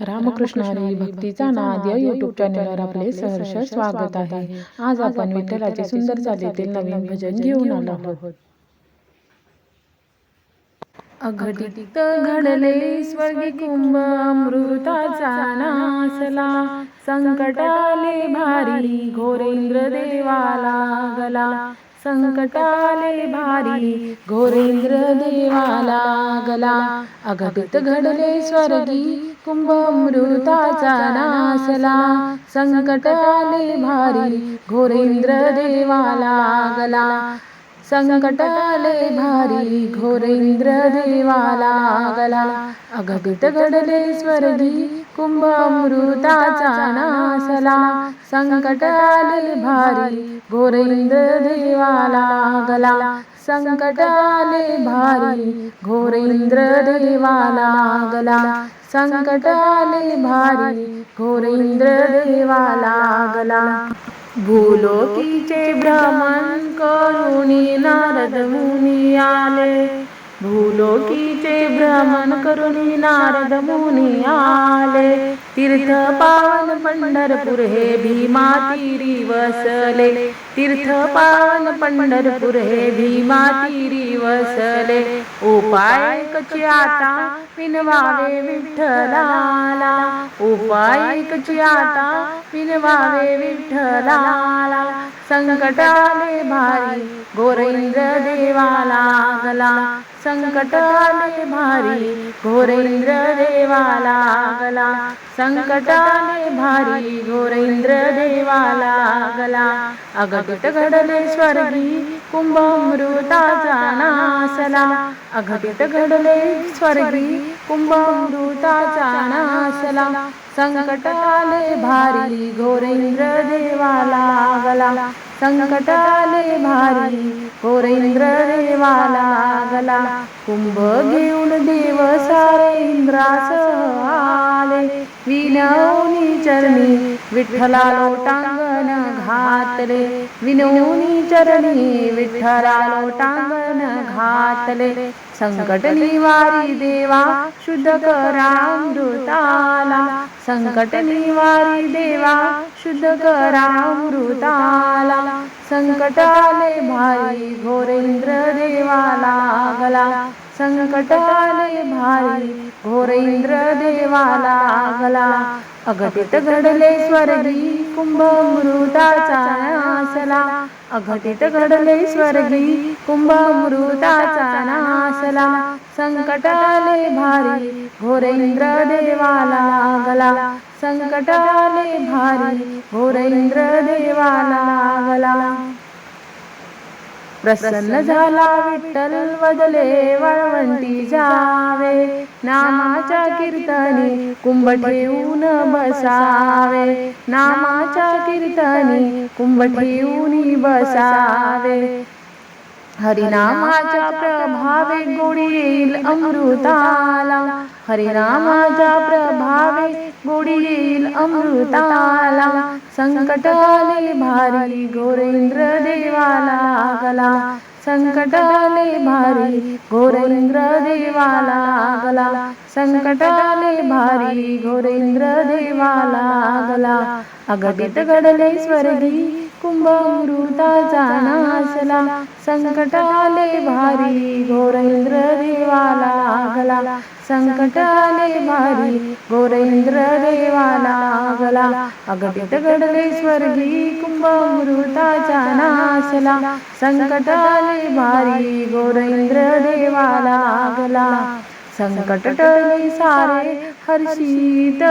रामकृष्ण हरी भक्तीचा नाद या युट्यूब चॅनलवर आपले सहर्ष स्वागत आहे. आज आपण विठ्ठलाचे सुंदर चालीतील नवीन भजन घेऊन आलो आहोत. अघटित घडले स्वर्गी कुंभ अमृताचा नासला. संकटाले भारी घोरेंद्र देवाला गला. संकटाले भारी घोरेंद्र देवाला गला. अघटित घडले स्वर्गी कुंभ अमृताचा नासला संकटाले भारी घोरेंद्र देवा लागला. संकटाले भारी घोरेंद्र देवाला गला अगदित घडले स्वर्गी कुंभ अमृताचा नासला. संकटाले भारी घोरेंद्र देवाला गला संकटाले भारी घोरेंद्र देवाला गला संकटाले भारी घोरेंद्र देवाला गला भूलोकीचे भ्रमण करुणी नारद मुनी आले. भूलोकीचे भ्रमण करुणी नारद मुनी आले. तीर्थ पावन पंढरपूर हे भीमा तीरी वसले तीर्थ पावन पंढरपूर हे भीमा तीरी वसले उपाय कची आता पिनवावे विठ्ठलाला. उपाय कची आता पिनवावे विठ्ठलाला. संकटाले भारी गोरेंद्र लागला. संकट आले भारी घोरेंद्र देवाला गला. संकटाले भारी घोरेंद्र देवाला गला. अगटित घडले स्वर्गी कुंभमृताचा नासला. अघटित घडले स्वर्गी कुंभमृताचा नासला. संकटाले भारी घोरेंद्र देवाला गला. संकटाले भारी घोरेंद्र देवाला लागला कुंभ घेऊन देव सारे इंद्रास आले. विनवनी चरणी विठ्ठला लोटांगण घातले. विनवनी चरणी विठ्ठला लोटांगण घातले. संकट निवारी देवा शुद्ध करा अमृताला. संकट निवारी देवा शुद्ध करा अमृताला. संकटाले भाई घोरेंद्र देवाला संकट आले भाई घोरेंद्र देवाला लागला अघटित घडले स्वर्गी कुंभ मृताचा नासला. अघटित घडले स्वर्गी कुंभ मृताचा नासला. संकटाले भारी घोरेंद्र देवाला गला संकटाले भारी घोरेंद्र देवाला गला प्रसन्न झाला विठ्ठल वदले वळवंटी जावे. नामाच्या कीर्तनी कुंभ ठेवून बसावे. नामाच्या कीर्तनी कुंभ ठेवून बसावे. हरिनामाच्या प्रभावे गोडी येईल अमृताला. हरिनामाच्या प्रभावे गोडी येईल अमृताला. संकटाले भारी घोरेंद्र देवाला संकट संकटाले भारी घोरेंद्र देवाला संकट संकटाले भारी घोरेंद्र देवाला गला. अगदित घडले स्वर्गी कुंभ जाणासला. संकट संकटाले भारी घोरेंद्र देवाला संकट संकटाले भारी घोरेंद्र देवाला लागला अगदित घडले स्वर्गी कुंभ अमृताचा नासला संकटाले भारी घोरेंद्र देवाला लागला संकट टळले सारे हर्षित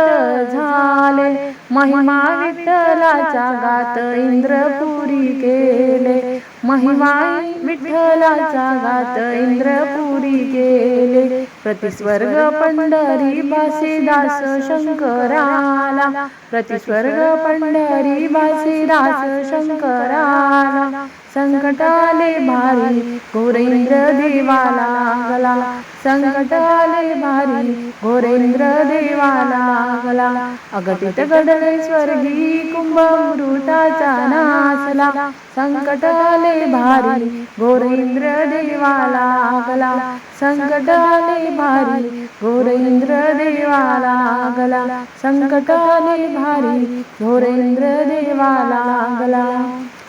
झाले. महिमा विठ्ठलाचा गात इंद्रपुरी केले. महिमा विठ्ठलाचा गात इंद्रपुरी केले. प्रतिस्वर्ग पंढरी भासे दास शंकराला. प्रतिस्वर्ग पंढरी भासे दास शंकराला. संकटाले भारी गोरेंद्र देवाला गला संकटाले भारी गोरेंद्र देवाला लागला. अगतित घडले स्वर्गी कुंभमृताचा नासला संकट आले भारी गोरेंद्र देवाला लागला. संकट आले भारी गोरेंद्र देवाला लागला. संकट आले भारी गोरेंद्र देवाला लागला.